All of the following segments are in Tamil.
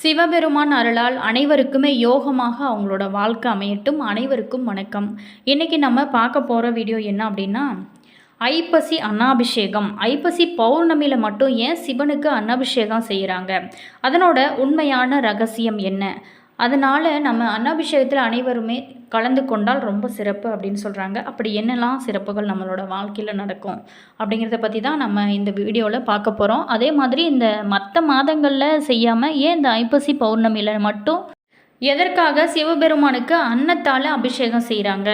சிவபெருமான் அருளால் அனைவருக்குமே யோகமாக அவங்களோட வாழ்க்கை அமையட்டும். அனைவருக்கும் வணக்கம். இன்றைக்கி நம்ம பார்க்க போகிற வீடியோ என்ன அப்படின்னா ஐப்பசி அன்னாபிஷேகம். ஐப்பசி பௌர்ணமியில் மட்டும் ஏன் சிவனுக்கு அன்னாபிஷேகம் செய்கிறாங்க அதனோட உண்மையான ரகசியம் என்ன? அதனால் நம்ம அன்னாபிஷேகத்தில் அனைவருமே கலந்து கொண்டால் ரொம்ப சிறப்பு அப்படின்னு சொல்கிறாங்க அப்படி என்னெல்லாம் சிறப்புகள் நம்மளோட வாழ்க்கையில் நடக்கும் அப்படிங்கிறத பற்றி தான் நம்ம இந்த வீடியோவில் பார்க்க போகிறோம் அதே மாதிரி இந்த மற்ற மாதங்களில் செய்யாமல் ஏன் இந்த ஐப்பசி பௌர்ணமியில் மட்டும் எதற்காக சிவபெருமானுக்கு அன்னத்தால் அபிஷேகம் செய்கிறாங்க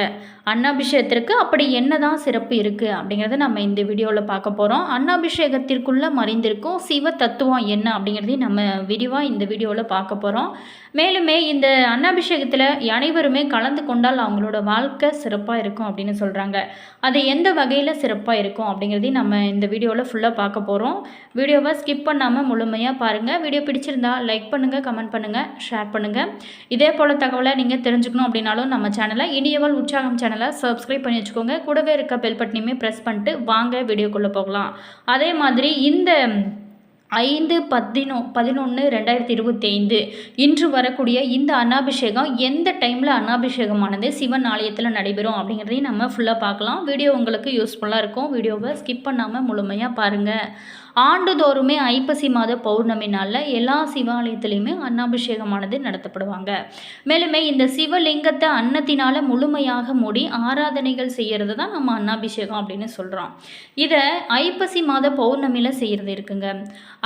அன்னாபிஷேகத்திற்கு அப்படி என்னதான் சிறப்பு இருக்குது அப்படிங்கிறத நம்ம இந்த வீடியோவில் பார்க்க போகிறோம் அன்னாபிஷேகத்திற்குள்ளே மறைந்திருக்கும் சிவ தத்துவம் என்ன அப்படிங்கிறதையும் நம்ம விரிவாக இந்த வீடியோவில் பார்க்க போகிறோம் மேலுமே இந்த அன்னாபிஷேகத்தில் அனைவருமே கலந்து கொண்டால் அவங்களோட வாழ்க்கை சிறப்பாக இருக்கும் அப்படின்னு சொல்கிறாங்க அது எந்த வகையில் சிறப்பாக இருக்கும் அப்படிங்கிறதையும் நம்ம இந்த வீடியோவில் ஃபுல்லாக பார்க்க போகிறோம் வீடியோவை ஸ்கிப் பண்ணாமல் முழுமையாக பாருங்கள் வீடியோ பிடிச்சிருந்தா லைக் பண்ணுங்கள் கமெண்ட் பண்ணுங்கள் ஷேர் பண்ணுங்கள் இதே போல் தகவலை நீங்கள் தெரிஞ்சுக்கணும் அப்படின்னாலும் நம்ம சேனலை இனியவள் உற்சாகம் சேனல் சப்ஸ்கிரைப் பண்ணி வச்சுக்கோங்க. கூடவே இருக்க பெல் பட்டனையுமே ப்ரெஸ் பண்ணிட்டு வாங்க வீடியோக்குள்ளே போகலாம். அதே மாதிரி இந்த ஐந்து பதினோ பதினொன்று ரெண்டாயிரத்தி இருபத்தி ஐந்து இன்று வரக்கூடிய இந்த அன்னாபிஷேகம் எந்த டைமில் அன்னாபிஷேகமானது? சிவன் ஆலயத்தில் நடைபெறும் அப்படிங்கிறதையும் நம்ம ஃபுல்லாக பார்க்கலாம். வீடியோ உங்களுக்கு யூஸ்ஃபுல்லாக இருக்கும். வீடியோவை ஸ்கிப் பண்ணாமல் முழுமையாக பாருங்கள் ஆண்டுதோறுமே ஐப்பசி மாத பௌர்ணமி நாளில் எல்லா சிவாலயத்துலேயுமே அன்னாபிஷேகமானது நடத்தப்படுவாங்க. மேலுமே இந்த சிவலிங்கத்தை அன்னத்தினால் முழுமையாக மூடி ஆராதனைகள் செய்கிறது தான் நம்ம அன்னாபிஷேகம் அப்படின்னு சொல்கிறோம் இதை ஐப்பசி மாத பௌர்ணமியில் செய்கிறது இருக்குங்க.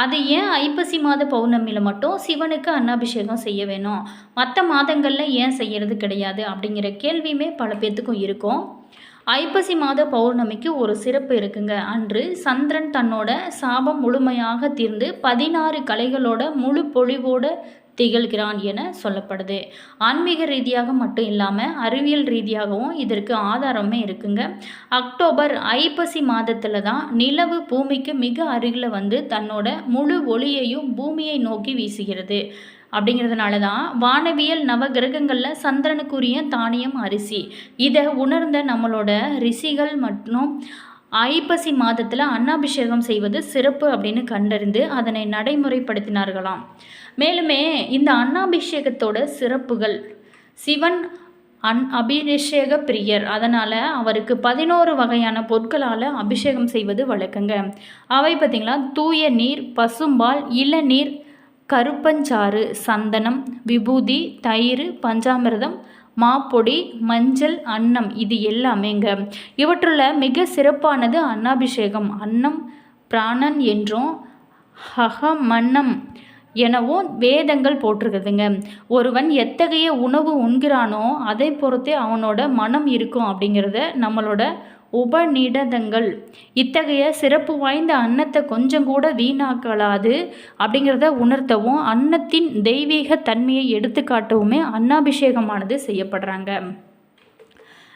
அது ஏன் ஐப்பசி மாத பௌர்ணமியில் மட்டும் சிவனுக்கு அன்னாபிஷேகம் செய்ய வேணும்? மற்ற மாதங்களில் ஏன் செய்கிறது கிடையாது அப்படிங்கிற கேள்வியுமே பல பேர்த்துக்கும் இருக்கும். ஐப்பசி மாத பௌர்ணமிக்கு ஒரு சிறப்பு இருக்குங்க. அன்று சந்திரன் தன்னோட சாபம் முழுமையாக தீர்ந்து பதினாறு கலைகளோட முழு பொழிவோட திகழ்கிறான் என சொல்லப்படுது. ஆன்மீக ரீதியாக மட்டும் இல்லாமல் அறிவியல் ரீதியாகவும் இதற்கு ஆதாரமே இருக்குங்க. அக்டோபர் ஐப்பசி மாதத்தில் தான் நிலவு பூமிக்கு மிக அருகில் வந்து தன்னோட முழு ஒளியையும் பூமியை நோக்கி வீசுகிறது. அப்படிங்கிறதுனால தான் வானவியல் நவ கிரகங்களில் சந்திரனுக்குரிய தானியம் அரிசி. இதை உணர்ந்த நம்மளோட ரிஷிகள் மற்றும் ஐப்பசி மாதத்தில் அன்னாபிஷேகம் செய்வது சிறப்பு அப்படின்னு கண்டறிந்து அதனை நடைமுறைப்படுத்தினார்களாம். மேலுமே இந்த அன்னாபிஷேகத்தோட சிறப்புகள். சிவன் அன் அபிஷேக பிரியர். அதனால் அவருக்கு பதினோரு வகையான பொருட்களால் அபிஷேகம் செய்வது வழக்கங்க. அவை பார்த்திங்களா? தூய நீர் பசும்பால் இளநீர் கருப்பஞ்சாறு சந்தனம் விபூதி தயிர் பஞ்சாமிரதம் மாப்பொடி மஞ்சள் அன்னம். இது எல்லாமேங்க. இவற்றுள்ள மிக சிறப்பானது அன்னாபிஷேகம். அன்னம் பிராணன் என்றும் ஹகமன்னம் எனவும் வேதங்கள் போட்டிருக்குதுங்க. ஒருவன் எத்தகைய உணவு உண்கிறானோ அதை பொறுத்தே அவனோட மனம் இருக்கும் அப்படிங்கிறத நம்மளோட உபநிடதங்கள். இத்தகைய சிறப்பு வாய்ந்த அன்னத்தை கொஞ்சம் கூட வீணாக்கலாது அப்படிங்கிறத உணர்த்தவும் அன்னத்தின் தெய்வீக தன்மையை எடுத்துக்காட்டவுமே அன்னாபிஷேகமானது செய்யப்படுறாங்க.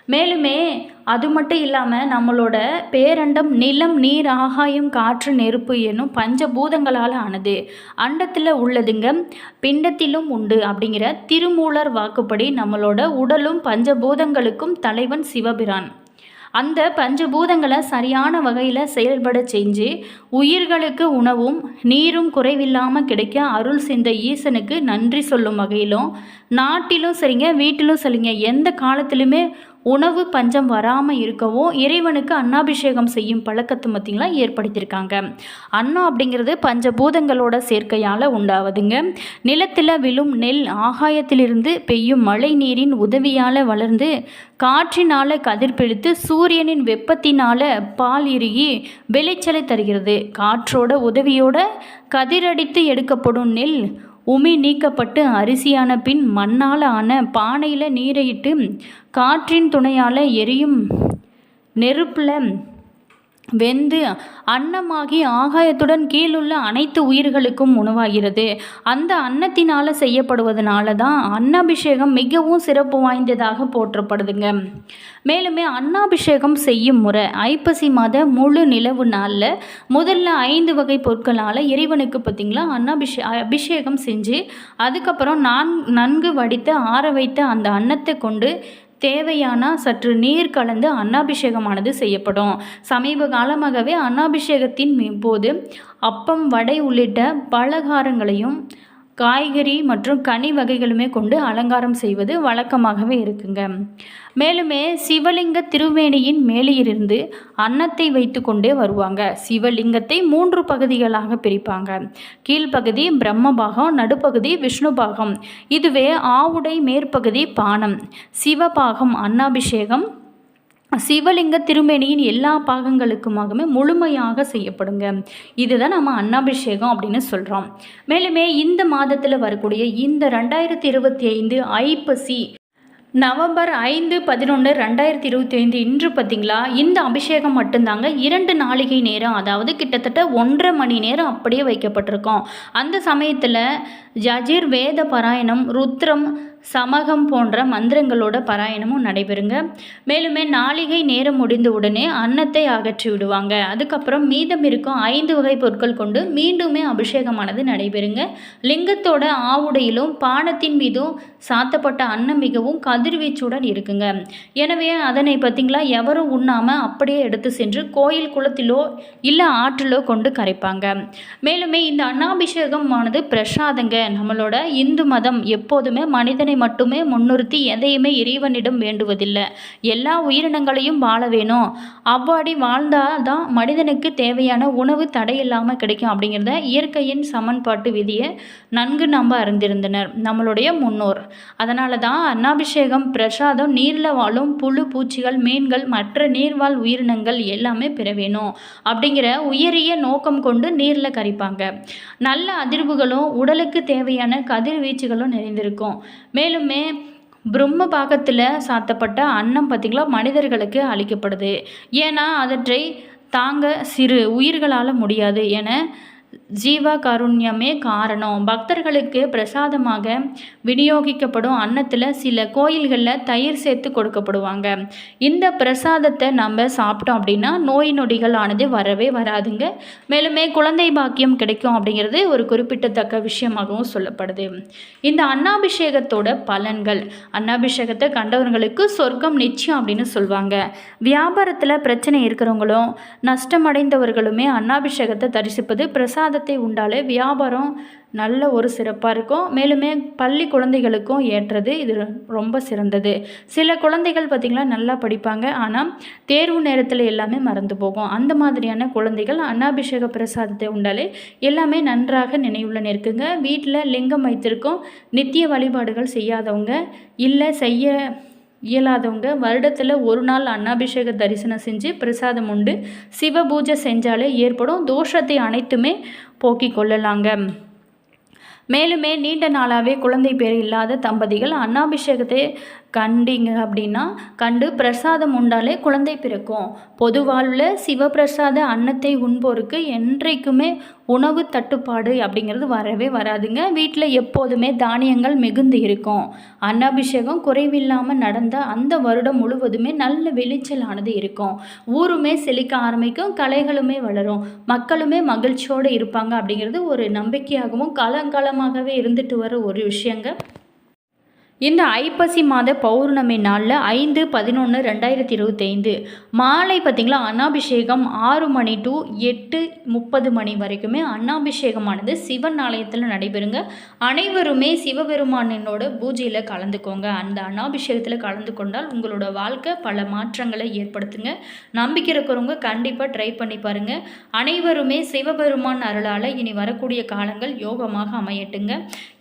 மேலுமே அது மட்டும் இல்லாமல் நம்மளோட பேரண்டம் நிலம் நீர் ஆகாயம் காற்று நெருப்பு என்னும் பஞ்சபூதங்களால் ஆனது. அண்டத்தில் உள்ளதுங்க பிண்டத்திலும் உண்டு அப்படிங்கிற திருமூலர் வாக்குப்படி நம்மளோட உடலும் பஞ்சபூதங்களுக்கும் தலைவன் சிவபிரான். அந்த பஞ்சபூதங்களை சரியான வகையில் செயல்பட செஞ்சு உயிர்களுக்கு உணவும் நீரும் குறைவில்லாமல் கிடைக்க அருள் செஞ்ச ஈசனுக்கு நன்றி சொல்லும் வகையிலும் நாட்டிலும் சரிங்க வீட்டிலும் சரிங்க எந்த காலத்திலுமே உணவு பஞ்சம் வராமல் இருக்கவும் இறைவனுக்கு அன்னாபிஷேகம் செய்யும் பழக்கத்தை பார்த்திங்களா ஏற்படுத்தியிருக்காங்க. அன்னம் அப்படிங்கிறது பஞ்சபூதங்களோட சேர்க்கையால் உண்டாவதுங்க. நிலத்தில் விழும் நெல் ஆகாயத்திலிருந்து பெய்யும் மழை நீரின் உதவியால் வளர்ந்து காற்றினால் கதிர்பிடித்து சூரியனின் வெப்பத்தினால் பால் இறுகி விளைச்சலை தருகிறது. காற்றோட உதவியோட கதிரடித்து எடுக்கப்படும் நெல் உமி நீக்கப்பட்டு அரிசியான பின் மண்ணால் ஆன பானையில் நீரையிட்டு காற்றின் துணையால் எரியும் நெருப்பில் வெந்து அன்னமாகி ஆகாயத்துடன் கீழுள்ள அனைத்து உயிர்களுக்கும் உணவாகிறது. அந்த அன்னத்தினால் செய்யப்படுவதனால தான் அன்னாபிஷேகம் மிகவும் சிறப்பு வாய்ந்ததாக போற்றப்படுதுங்க. மேலுமே அன்னாபிஷேகம் செய்யும் முறை ஐப்பசி மாத முழு நிலவு நாளில் முதல்ல ஐந்து வகை பொருட்களால் இறைவனுக்கு பார்த்திங்களா அன்னாபிஷே அபிஷேகம் செஞ்சு அதுக்கப்புறம் நான் நன்கு வடித்து ஆற வைத்த அந்த அன்னத்தை கொண்டு தேவையான சற்று நீர் கலந்து அன்னாபிஷேகமானது செய்யப்படும். சமீப காலமாகவே அன்னாபிஷேகத்தின் போது அப்பம் வடை உள்ளிட்ட பலகாரங்களையும் காய்கறி மற்றும் கனி வகைகளுமே கொண்டு அலங்காரம் செய்வது வழக்கமாகவே இருக்குங்க. மேலுமே சிவலிங்க திருவேணியின் மேலேயிருந்து அன்னத்தை வைத்து கொண்டே வருவாங்க. சிவலிங்கத்தை மூன்று பகுதிகளாக பிரிப்பாங்க. கீழ்ப்பகுதி பிரம்மபாகம் நடுப்பகுதி விஷ்ணுபாகம். இதுவே ஆவுடை மேற்பகுதி பானம். சிவபாகம் அன்னாபிஷேகம் சிவலிங்க திருமேனியின் எல்லா பாகங்களுக்குமாகவே முழுமையாக செய்யப்படுங்க. இதுதான் நம்ம அன்னாபிஷேகம் அப்படின்னு சொல்கிறோம் மேலுமே இந்த மாதத்தில் வரக்கூடிய இந்த ரெண்டாயிரத்தி இருபத்தி ஐந்து ஐப்பசி நவம்பர் ஐந்து பதினொன்று ரெண்டாயிரத்தி இருபத்தி ஐந்து இன்று பார்த்திங்களா இந்த அபிஷேகம் மட்டும்தாங்க. இரண்டு நாளிகை நேரம் அதாவது கிட்டத்தட்ட ஒன்றரை மணி நேரம் அப்படியே வைக்கப்பட்டிருக்கோம். அந்த சமயத்தில் ஜஜீர் வேத பாராயணம் ருத்ரம் சமகம் போன்ற மந்திரங்களோட பாராயணமும் நடைபெறுங்க. மேலுமே நாளிகை நேரம் முடிந்த உடனே அன்னத்தை அகற்றி விடுவாங்க. அதுக்கப்புறம் மீதம் இருக்கும் ஐந்து வகை பொருட்கள் கொண்டு மீண்டுமே அபிஷேகமானது நடைபெறுங்க. லிங்கத்தோட ஆவுடையிலும் பானத்தின் மீதும் சாத்தப்பட்ட அன்னம் மிகவும் கதிர்வீச்சுடன் இருக்குங்க. எனவே அதனை பார்த்திங்களா? எவரும் உண்ணாமல் அப்படியே எடுத்து சென்று கோயில் குளத்திலோ இல்லை ஆற்றிலோ கொண்டு கரைப்பாங்க. மேலுமே இந்த அன்னாபிஷேகமானது பிரசாதங்க. நம்மளோட இந்து மதம் எப்போதுமே மனிதனை மட்டுமே முன்னிறுத்தி எதையுமே இறைவனிடம் வேண்டுவதில்லை. எல்லா உயிரினங்களையும் வாழ வேணும். அவ்வாடி வாழ்ந்தால் தான் மனிதனுக்கு தேவையான உணவு தடையில்லாமல் கிடைக்கும் அப்படிங்கிறத இயற்கையின் சமன்பாட்டு விதியை நன்கு நம்ப அறிந்திருந்தனர். நம்மளுடைய முன்னோர். அதனால தான் அன்னாபிஷேகம் பிரசாதம் நீரில் வாழும் புழு பூச்சிகள் மீன்கள் மற்ற நீர்வாழ் உயிரினங்கள் எல்லாமே பெற வேணும் அப்படிங்கிற உயரிய நோக்கம் கொண்டு நீரில் கரிப்பாங்க. நல்ல அதிர்வுகளும் உடலுக்கு தேவையான கதிர்வீச்சுகளும் நிறைந்திருக்கும். மேலுமே பிரம்ம பாகத்தில் சாத்தப்பட்ட அன்னம் பார்த்திங்களா மனிதர்களுக்கு அளிக்கப்படுது. ஏன்னா அவற்றை தாங்க சிறு உயிர்களால் முடியாது என ஜீவ காருண்யமே காரணம். பக்தர்களுக்கு பிரசாதமாக விநியோகிக்கப்படும் அன்னத்தில் சில கோயில்களில் தயிர் சேர்த்து கொடுக்கப்படுவாங்க. இந்த பிரசாதத்தை நம்ம சாப்பிட்டோம் அப்படின்னா நோய் நொடிகள் ஆனது வரவே வராதுங்க. மேலுமே குழந்தை பாக்கியம் கிடைக்கும் அப்படிங்கிறது ஒரு குறிப்பிட்டத்தக்க விஷயமாகவும் சொல்லப்படுது. இந்த அன்னாபிஷேகத்தோட பலன்கள். அன்னாபிஷேகத்தை கண்டவர்களுக்கு சொர்க்கம் நிச்சயம் அப்படின்னு சொல்லுவாங்க வியாபாரத்தில் பிரச்சனை இருக்கிறவங்களும் நஷ்டமடைந்தவர்களுமே அன்னாபிஷேகத்தை தரிசிப்பது பிரசாதத்தை உண்டாலே வியாபாரம் நல்ல ஒரு சிறப்பாக இருக்கும். மேலுமே பள்ளி குழந்தைகளுக்கும் ஏற்றது இது ரொம்ப சிறந்தது. சில குழந்தைகள் பார்த்திங்கனா நல்லா படிப்பாங்க. ஆனால் தேர்வு நேரத்தில் எல்லாமே மறந்து போகும். அந்த மாதிரியான குழந்தைகள் அன்னாபிஷேக பிரசாதத்தை உண்டாலே எல்லாமே நன்றாக நினைவுள்ள நிற்குங்க. வீட்டில் லிங்கம் வைத்திருக்கும் நித்திய வழிபாடுகள் செய்யாதவங்க இல்லை செய்ய இயலாதவங்க வருடத்தில் ஒரு நாள் அன்னாபிஷேக தரிசனம் செஞ்சு பிரசாதம் உண்டு. சிவ பூஜை செஞ்சாலே ஏற்படும். தோஷத்தை அனைத்துமே போக்கிக் கொள்ளலாங்க. மேலுமே நீண்ட நாளாகவே குழந்தை பேர் இல்லாத தம்பதிகள் அன்னாபிஷேகத்தை கண்டிங்க அப்படின்னா கண்டு பிரசாதம் உண்டாலே குழந்தை பிறக்கும். பொதுவாழ்வில் சிவபிரசாத அன்னத்தை உண்போருக்கு என்றைக்குமே உணவு தட்டுப்பாடு அப்படிங்கிறது வரவே வராதுங்க. வீட்டில் எப்போதுமே தானியங்கள் மிகுந்து இருக்கும். அன்னாபிஷேகம் குறைவில்லாமல் நடந்த அந்த வருடம் முழுவதுமே நல்ல விளைச்சலானது இருக்கும். ஊருமே செழிக்க ஆரம்பிக்கும் கலைகளுமே வளரும். மக்களுமே மகிழ்ச்சியோடு இருப்பாங்க அப்படிங்கிறது ஒரு நம்பிக்கையாகவும் காலங்காலமாகவே இருந்துட்டு வர ஒரு விஷயங்க. இந்த ஐப்பசி மாத பௌர்ணமி நாளில் ஐந்து பதினொன்று ரெண்டாயிரத்தி இருபத்தைந்து. மாலை பார்த்திங்களா அன்னாபிஷேகம் ஆறு மணி டு எட்டு முப்பது மணி வரைக்குமே அன்னாபிஷேகமானது சிவன் ஆலயத்தில் நடைபெறுங்க. அனைவருமே சிவபெருமானினோட பூஜையில் கலந்துக்கோங்க. அந்த அன்னாபிஷேகத்தில் கலந்து கொண்டால் உங்களோட வாழ்க்கை பல மாற்றங்களை ஏற்படுத்துங்க. நம்பிக்கை இருக்கிறவங்க கண்டிப்பாக ட்ரை பண்ணி பாருங்கள் அனைவருமே சிவபெருமான் அருளால் இனி வரக்கூடிய காலங்கள் யோகமாக அமையட்டுங்க.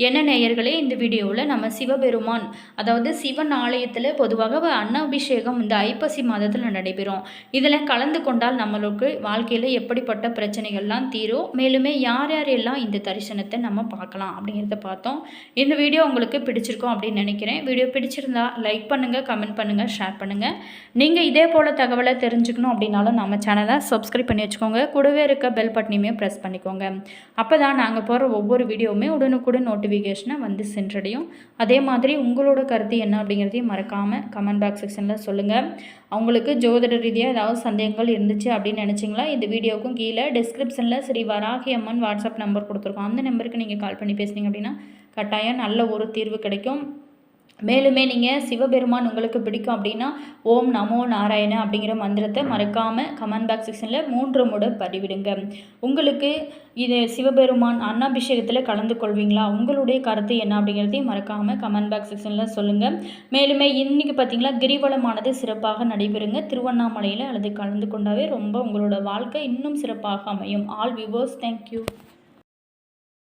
என்ன நேயர்களே இந்த வீடியோவில் நம்ம சிவபெருமான் பெருமான் அதாவது சிவன் ஆலயத்தில் பொதுவாக அன்னாபிஷேகம் இந்த ஐப்பசி மாதத்தில் நடைபெறும். இதில் கலந்து கொண்டால் நம்மளுக்கு வாழ்க்கையில் எப்படிப்பட்ட பிரச்சனைகள்லாம் தீரும் மேலுமே யார் யாரெல்லாம் இந்த தரிசனத்தை நம்ம பார்க்கலாம் அப்படிங்கிறத பார்த்தோம். இந்த வீடியோ உங்களுக்கு பிடிச்சிருக்கோம் அப்படின்னு நினைக்கிறேன். வீடியோ பிடிச்சிருந்தா லைக் பண்ணுங்கள் கமெண்ட் பண்ணுங்கள் ஷேர் பண்ணுங்கள் நீங்கள் இதே போல் தகவலை தெரிஞ்சுக்கணும் அப்படின்னாலும் நம்ம சேனலை சப்ஸ்கிரைப் பண்ணி வச்சுக்கோங்க. கூடவே இருக்க பெல் பட்டனையுமே ப்ரெஸ் பண்ணிக்கோங்க. அப்போ தான் நாங்கள் போகிற ஒவ்வொரு வீடியோவுமே உடனுக்குடன் நோட்டிஃபிகேஷனை வந்து சென்றடையும். அதே மாதிரி உங்களோட கருத்து என்ன அப்படிங்கிறதையும் மறக்காமல் கமெண்ட் பாக்ஸ் செக்ஷனில் சொல்லுங்கள் அவங்களுக்கு ஜோதிட ரீதியாக ஏதாவது சந்தேகங்கள் இருந்துச்சு அப்படின்னு நினச்சிங்களா இந்த வீடியோவுக்கும் கீழே டிஸ்கிரிப்ஷனில் ஸ்ரீ வராகி அம்மன் வாட்ஸ்அப் நம்பர் கொடுத்துருக்கோம். அந்த நம்பருக்கு நீங்கள் கால் பண்ணி பேசுனீங்க அப்படின்னா கட்டாயம் நல்ல ஒரு தீர்வு கிடைக்கும். மேலுமே நீங்கள் சிவபெருமான் உங்களுக்கு பிடிக்கும் அப்படின்னா ஓம் நமோ நாராயண அப்படிங்கிற மந்திரத்தை மறக்காமல் கமெண்ட் பாக்ஸ் செக்ஷனில் மூன்று முறை பதிவிடுங்க. உங்களுக்கு இது சிவபெருமான் அன்னாபிஷேகத்தில் கலந்து கொள்வீங்களா? உங்களுடைய கருத்து என்ன அப்படிங்கிறதையும் மறக்காமல் கமெண்ட் பாக்ஸ் செக்ஷனில் சொல்லுங்கள் மேலுமே இன்றைக்கி பார்த்தீங்களா கிரிவலமானது சிறப்பாக நடைபெறுங்க. திருவண்ணாமலையில் அல்லது கலந்து கொண்டாவே ரொம்ப உங்களோட வாழ்க்கை இன்னும் சிறப்பாக அமையும். All விவோஸ் thank you